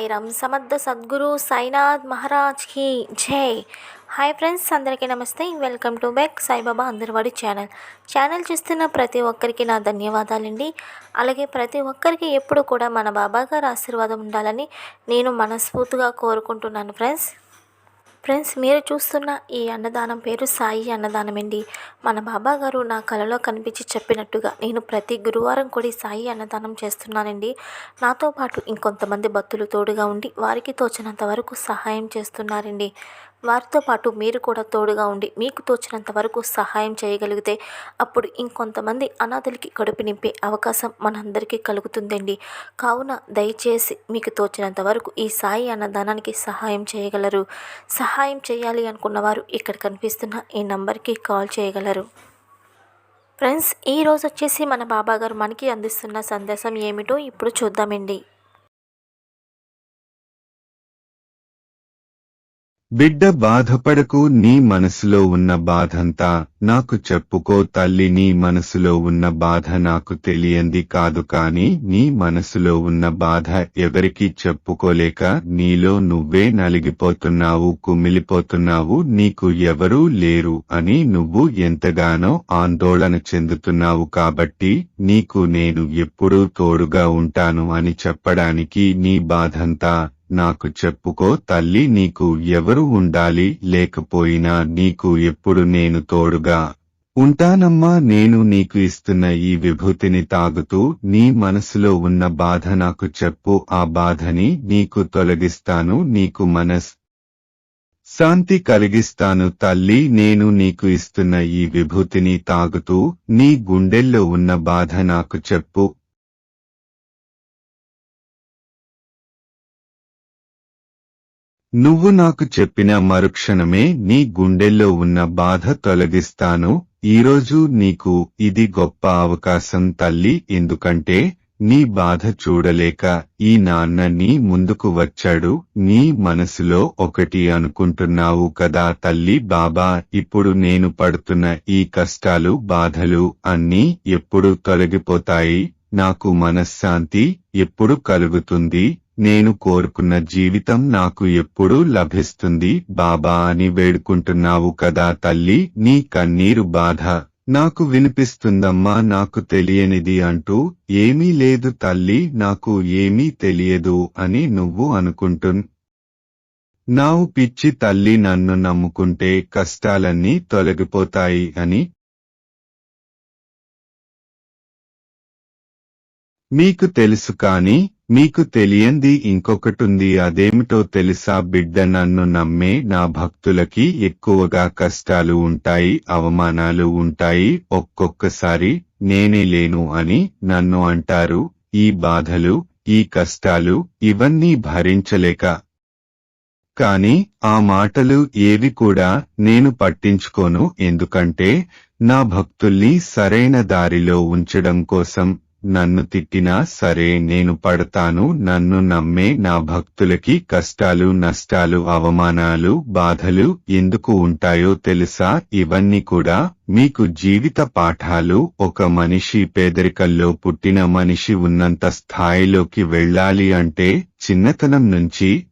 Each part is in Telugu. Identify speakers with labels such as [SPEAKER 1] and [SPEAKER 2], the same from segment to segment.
[SPEAKER 1] సాయిరామ్ సమర్థ సద్గురు సాయినాథ్ మహారాజ్కి జై. హాయ్ ఫ్రెండ్స్ అందరికీ నమస్తే. వెల్కమ్ టు బ్యాక్ సాయిబాబా అందరివాడి ఛానల్. ఛానల్ చూస్తున్న ప్రతి ఒక్కరికి నా ధన్యవాదాలండి. అలాగే ప్రతి ఒక్కరికి ఎప్పుడు కూడా మన బాబా గారి ఆశీర్వాదం ఉండాలని నేను మనస్ఫూర్తిగా కోరుకుంటున్నాను ఫ్రెండ్స్. ఫ్రెండ్స్ మీరు చూస్తున్న ఈ అన్నదానం పేరు సాయి అన్నదానం అండి మన బాబా గారు నా కలలో కనిపించి చెప్పినట్టుగా నేను ప్రతి గురువారం కూడా సాయి అన్నదానం చేస్తున్నానండి. నాతో పాటు ఇంకొంతమంది భక్తులు తోడుగా ఉండి వారికి తోచినంత వరకు సహాయం చేస్తున్నారండి. వారితో పాటు మీరు కూడా తోడుగా ఉండి మీకు తోచినంత వరకు సహాయం చేయగలిగితే అప్పుడు ఇంకొంతమంది అనాథలకి కడుపు నింపే అవకాశం మనందరికీ కలుగుతుందండి. కావున దయచేసి మీకు తోచినంత వరకు ఈ సాయి అన్నదానానికి సహాయం చేయగలరు. సహాయం చేయాలి అనుకున్నవారు ఇక్కడ కనిపిస్తున్న ఈ నంబర్కి కాల్ చేయగలరు. ఫ్రెండ్స్ ఈ రోజు వచ్చేసి మన బాబా గారు మనకి అందిస్తున్న సందేశం ఏమిటో ఇప్పుడు చూద్దామండి.
[SPEAKER 2] బిడ్డ బాధపడకు నీ మనసులో ఉన్న బాధంతా నాకు చెప్పుకో తల్లి నీ మనసులో ఉన్న బాధ నాకు తెలియంది కాదు కాని నీ మనసులో ఉన్న బాధ ఎవరికీ చెప్పుకోలేక నీలో నువ్వే నలిగిపోతున్నావు కుమిలిపోతున్నావు నీకు ఎవరూ లేరు అని నువ్వు ఎంతగానో ఆందోళన చెందుతున్నావు కాబట్టి నీకు నేను ఎప్పుడూ తోడుగా ఉంటాను అని చెప్పడానికి నీ బాధంతా నాకు చెప్పుకో తల్లి నీకు ఎవరు ఉండాలి? లేకపోయినా నీకు ఎప్పుడు నేను తోడుగా ఉంటానమ్మా. నేను నీకు ఇస్తున్న ఈ విభూతిని తాగుతూ నీ మనసులో ఉన్న బాధ నాకు చెప్పు. ఆ బాధని నీకు తొలగిస్తాను నీకు మనస్ శాంతి కలిగిస్తాను తల్లి. నేను నీకు ఇస్తున్న ఈ విభూతిని తాగుతూ నీ గుండెల్లో ఉన్న బాధ నాకు చెప్పు. నువ్వు నాకు చెప్పిన మరుక్షణమే నీ గుండెల్లో ఉన్న బాధ తొలగిస్తాను. ఈరోజు నీకు ఇది గొప్ప అవకాశం తల్లి ఎందుకంటే నీ బాధ చూడలేక ఈ నాన్న నీ ముందుకు వచ్చాడు. నీ మనసులో ఒకటి అనుకుంటున్నావు కదా తల్లి బాబా ఇప్పుడు నేను పడుతున్న ఈ కష్టాలు బాధలు అన్నీ ఎప్పుడు తొలగిపోతాయి? నాకు మనశ్శాంతి ఎప్పుడు కలుగుతుంది? నేను కోరుకున్న జీవితం నాకు ఎప్పుడు లభిస్తుంది. బాబా అని వేడుకుంటున్నావు కదా తల్లి నీ కన్నీరు బాధ నాకు వినిపిస్తుందమ్మా నాకు తెలియనిది అంటూ ఏమీ లేదు తల్లి నాకు ఏమీ తెలియదు అని నువ్వు అనుకుంటున్. నావు పిచ్చి తల్లి నన్ను నమ్ముకుంటే కష్టాలన్నీ తొలగిపోతాయి అని. మీకు తెలుసు కాని మీకు తెలియంది ఇంకొకటుంది అదేమిటో తెలుసా బిడ్డ నన్ను నమ్మే నా భక్తులకి ఎక్కువగా కష్టాలు ఉంటాయి అవమానాలు ఉంటాయి ఒక్కొక్కసారి నేనే లేను అని నన్ను అంటారు. ఈ బాధలు ఈ కష్టాలు ఇవన్నీ భరించలేక. కాని ఆ మాటలు ఏవి కూడా నేను పట్టించుకోను ఎందుకంటే నా భక్తుల్ని సరైన దారిలో ఉంచడం కోసం నన్ను తిట్టినా సరే నేను పడతాను నన్ను నమ్మే నా భక్తులకి కష్టాలు నష్టాలు అవమానాలు బాధలు ఎందుకు ఉంటాయో తెలుసా? ఇవన్నీ కూడా మీకు జీవిత పాఠాలు. ఒక మనిషి పేదరికల్లో పుట్టిన మనిషి ఉన్నంత స్థాయిలోకి వెళ్ళాలి అంటే చిన్నతనం నుంచి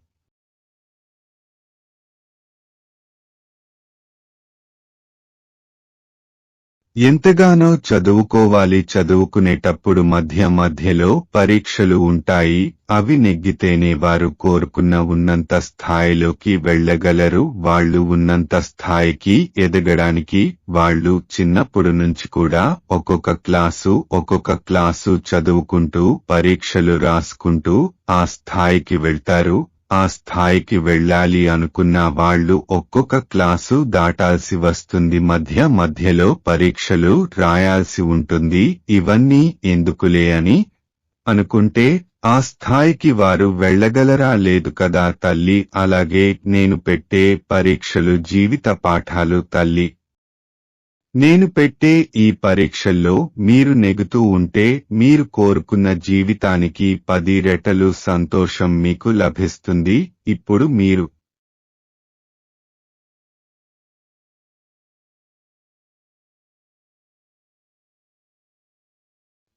[SPEAKER 2] ఎంతగానో చదువుకోవాలి చదువుకునేటప్పుడు మధ్య మధ్యలో పరీక్షలు ఉంటాయి అవి నెగ్గితేనే వారు కోరుకున్న ఉన్నంత స్థాయిలోకి వెళ్ళగలరు వాళ్ళు ఉన్నంత స్థాయికి ఎదగడానికి వాళ్ళు చిన్నప్పుడు నుంచి కూడా ఒక్కొక్క క్లాసు ఒక్కొక్క క్లాసు చదువుకుంటూ పరీక్షలు రాసుకుంటూ ఆ స్థాయికి వెళ్తారు. ఆ స్థాయికి వెళ్ళాలి అనుకున్న వాళ్ళు ఒక్కొక్క క్లాసు దాటాల్సి వస్తుంది. మధ్య మధ్యలో పరీక్షలు రాయాల్సి ఉంటుంది. ఇవన్నీ ఎందుకులే అని అనుకుంటే ఆ స్థాయికి వారు వెళ్ళగలరా లేదు కదా తల్లి. అలాగే నేను పెట్టే పరీక్షలు జీవిత పాఠాలు తల్లి. నేను పెట్టే ఈ పరీక్షల్లో మీరు నెగుతూ ఉంటే మీరు కోరుకున్న జీవితానికి పది రెటలు సంతోషం మీకు లభిస్తుంది. ఇప్పుడు మీరు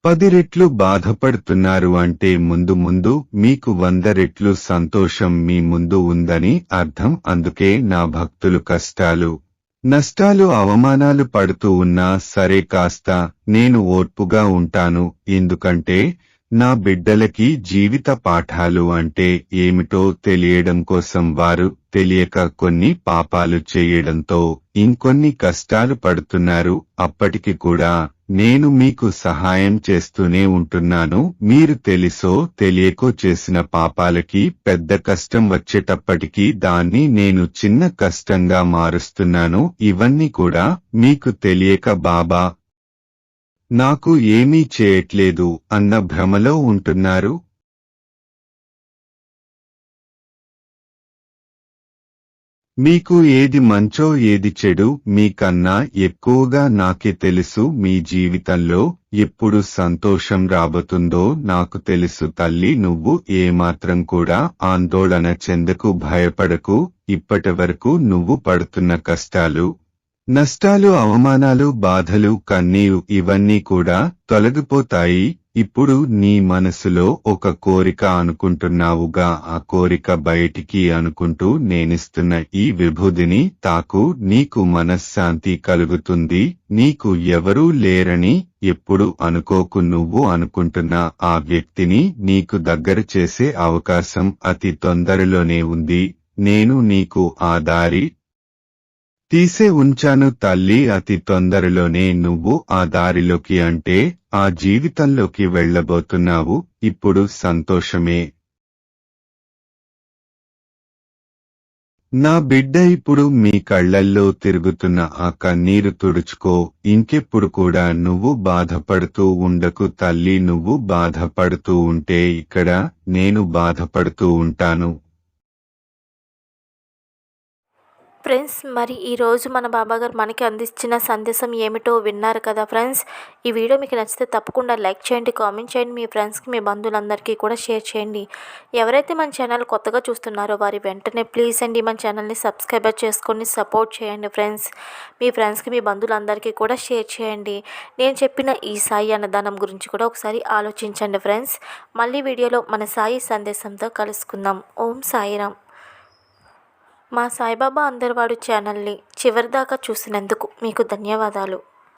[SPEAKER 2] పది రెట్లు బాధపడుతున్నారు అంటే ముందు ముందు మీకు వంద రెట్లు సంతోషం మీ ముందు ఉందని అర్థం. అందుకే నా భక్తులు కష్టాలు నష్టాలు అవమానాలు పడుతూ ఉన్నా సరే కాస్త నేను ఓర్పుగా ఉంటాను. ఎందుకంటే నా బిడ్డలకి జీవిత పాఠాలు అంటే ఏమిటో తెలియడం కోసం వారు తెలియక కొన్ని పాపాలు చేయడంతో ఇంకొన్ని కష్టాలు పడుతున్నారు. అప్పటికి కూడా నేను మీకు సహాయం చేస్తూనే ఉంటున్నాను. మీరు తెలుసో తెలియకో చేసిన పాపాలకి పెద్ద కష్టం వచ్చేటప్పటికీ దాన్ని నేను చిన్న కష్టంగా మారుస్తున్నాను. ఇవన్నీ కూడా మీకు తెలియక బాబా నాకు ఏమీ చేయట్లేదు అన్న భ్రమలో ఉంటున్నారు. మీకు ఏది మంచో ఏది చెడు మీకన్నా ఎక్కువగా నాకే తెలుసు మీ జీవితంలో ఎప్పుడు సంతోషం రాబోతుందో నాకు తెలుసు తల్లి నువ్వు ఏమాత్రం కూడా ఆందోళన చెందకు భయపడకు ఇప్పటివరకు నువ్వు పడుతున్న కష్టాలు నష్టాలు అవమానాలు బాధలు కన్నీరు ఇవన్నీ కూడా తొలగిపోతాయి. ఇప్పుడు నీ మనసులో ఒక కోరిక అనుకుంటున్నావుగా. ఆ కోరిక బయటికి అనుకుంటూ నేనిస్తున్న ఈ విభూదిని తాకు. నీకు మనశ్శాంతి కలుగుతుంది. నీకు ఎవరూ లేరని ఎప్పుడు అనుకోకు నువ్వు అనుకుంటున్న ఆ వ్యక్తిని నీకు దగ్గర చేసే అవకాశం అతి తొందరలోనే ఉంది. నేను నీకు ఆ దారి తీసే ఉంచాను తల్లి అతి తొందరలోనే నువ్వు ఆ దారిలోకి అంటే ఆ జీవితంలోకి వెళ్ళబోతున్నావు ఇప్పుడు సంతోషమే. నా బిడ్డ ఇప్పుడు మీ కళ్ళల్లో తిరుగుతున్న ఆ కన్నీరు తుడుచుకో ఇంకెప్పుడు కూడా నువ్వు బాధపడుతూ ఉండకు తల్లి నువ్వు బాధపడుతూ ఉంటే ఇక్కడ నేను బాధపడుతూ ఉంటాను.
[SPEAKER 1] ఫ్రెండ్స్ మరి ఈరోజు మన బాబాగారు మనకి అందించిన సందేశం ఏమిటో విన్నారు కదా ఫ్రెండ్స్? ఈ వీడియో మీకు నచ్చితే తప్పకుండా లైక్ చేయండి కామెంట్ చేయండి మీ ఫ్రెండ్స్కి మీ బంధువులందరికీ కూడా షేర్ చేయండి. ఎవరైతే మన ఛానల్ కొత్తగా చూస్తున్నారో వారి వెంటనే ప్లీజ్ అండి మన ఛానల్ని సబ్స్క్రైబ్ చేసుకొని సపోర్ట్ చేయండి ఫ్రెండ్స్. మీ ఫ్రెండ్స్కి మీ బంధువులందరికీ కూడా షేర్ చేయండి. నేను చెప్పిన ఈ సాయి అన్నదానం గురించి కూడా ఒకసారి ఆలోచించండి ఫ్రెండ్స్. మళ్ళీ వీడియోలో మన సాయి సందేశంతో కలుసుకుందాం. ఓం సాయిరామ్. మా సాయిబాబా అందరివాడు ఛానల్ని చివరిదాకా చూసినందుకు మీకు ధన్యవాదాలు.